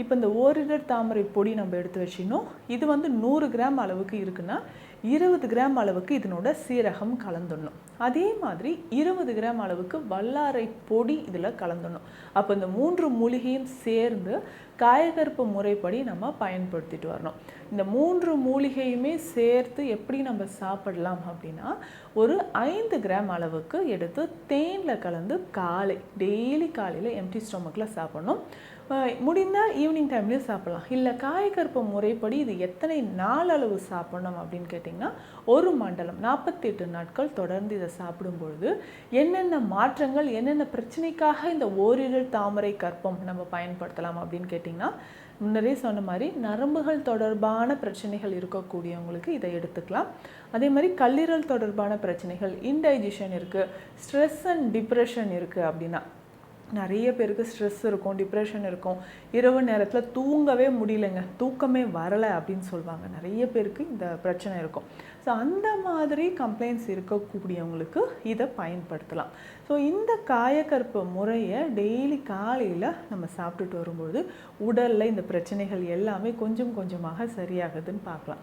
இப்போ இந்த ஓரிடர் தாமரை பொடி நம்ம எடுத்து வச்சினோம் இது வந்து நூறு கிராம் அளவுக்கு இருக்குன்னா இருபது கிராம் அளவுக்கு இதனோட சீரகம் கலந்துடணும். அதே மாதிரி இருபது கிராம் அளவுக்கு வல்லாரை பொடி இதில் கலந்துடணும். அப்போ இந்த மூன்று மூலிகையும் சேர்ந்து காயகற்பு முறைப்படி நம்ம பயன்படுத்திட்டு வரணும். இந்த மூன்று மூலிகையுமே சேர்த்து எப்படி நம்ம சாப்பிடலாம் அப்படின்னா ஒரு ஐந்து கிராம் அளவுக்கு எடுத்து தேனில் கலந்து காலை டெய்லி காலையில் எம்டி ஸ்டொமக்கில் சாப்பிடணும். முடிந்தால் ஈவினிங் டைம்லேயும் சாப்பிடலாம். இல்லை காயகற்ப முறைப்படி இது எத்தனை நாள் அளவு சாப்பிடணும் அப்படின்னு கேட்டிங்கன்னா ஒரு மண்டலம் நாற்பத்தெட்டு நாட்கள் தொடர்ந்து இதை சாப்பிடும் பொழுது என்னென்ன மாற்றங்கள் என்னென்ன பிரச்சனைக்காக இந்த ஓரிரல் தாமரை கற்பம் நம்ம பயன்படுத்தலாம் அப்படின்னு கேட்டிங்கன்னா முன்னரே சொன்ன மாதிரி நரம்புகள் தொடர்பான பிரச்சனைகள் இருக்கக்கூடியவங்களுக்கு இதை எடுத்துக்கலாம். அதே மாதிரி கல்லீரல் தொடர்பான பிரச்சனைகள் இன்டைஜஷன் இருக்குது ஸ்ட்ரெஸ் அண்ட் டிப்ரெஷன் இருக்குது அப்படின்னா நிறைய பேருக்கு ஸ்ட்ரெஸ் இருக்கும் டிப்ரெஷன் இருக்கும். இரவு நேரத்தில் தூங்கவே முடியலங்க. தூக்கமே வரலை அப்படின்னு சொல்லுவாங்க. நிறைய பேருக்கு இந்த பிரச்சனை இருக்கும். ஸோ அந்த மாதிரி கம்ப்ளைண்ட்ஸ் இருக்கக்கூடியவங்களுக்கு இதை பயன்படுத்தலாம். ஸோ இந்த காயக்கற்ப முறையை டெய்லி காலையில் நம்ம சாப்பிட்டுட்டு வரும்பொழுது உடலில் இந்த பிரச்சனைகள் எல்லாமே கொஞ்சம் கொஞ்சமாக சரியாகுதுன்னு பார்க்கலாம்.